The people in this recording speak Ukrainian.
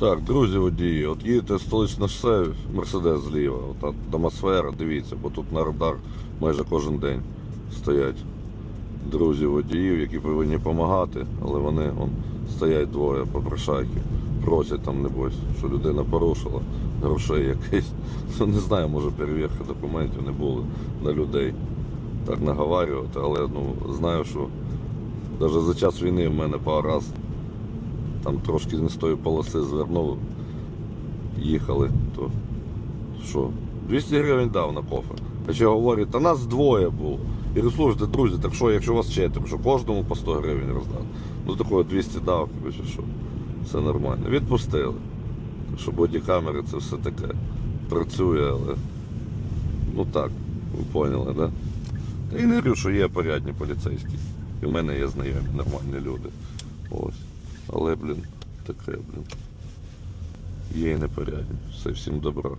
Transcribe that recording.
Так, друзі водії, от їдете столичне шосе, Мерседес зліва, от атмосфера, дивіться, бо тут на радар майже кожен день стоять друзі водіїв, які повинні допомагати, але вони вон, стоять двоє попрошайки, просять там, небось, що людина порушила грошей якийсь. Ну, не знаю, може перевірки документів не було на людей. Так наговарювати, але ну, знаю, що навіть за час війни в мене пару раз там трошки не з тої полоси звернув, їхали, то що? 200 гривень дав на кофе. А ще говорить, та нас двоє було. І слухайте, друзі, так що, якщо у вас четверо, що кожному по 100 гривень роздав. Ну такого 200 дав, коротше, що все нормально. Відпустили. Так що бодікамери це все таке працює, але ну так, ви поняли, да? Та і не говорю, що є порядні поліцейські. І в мене є знайомі, нормальні люди. Ось. Але, блін, таке, блін. Є і непорядні. Все, всім добра.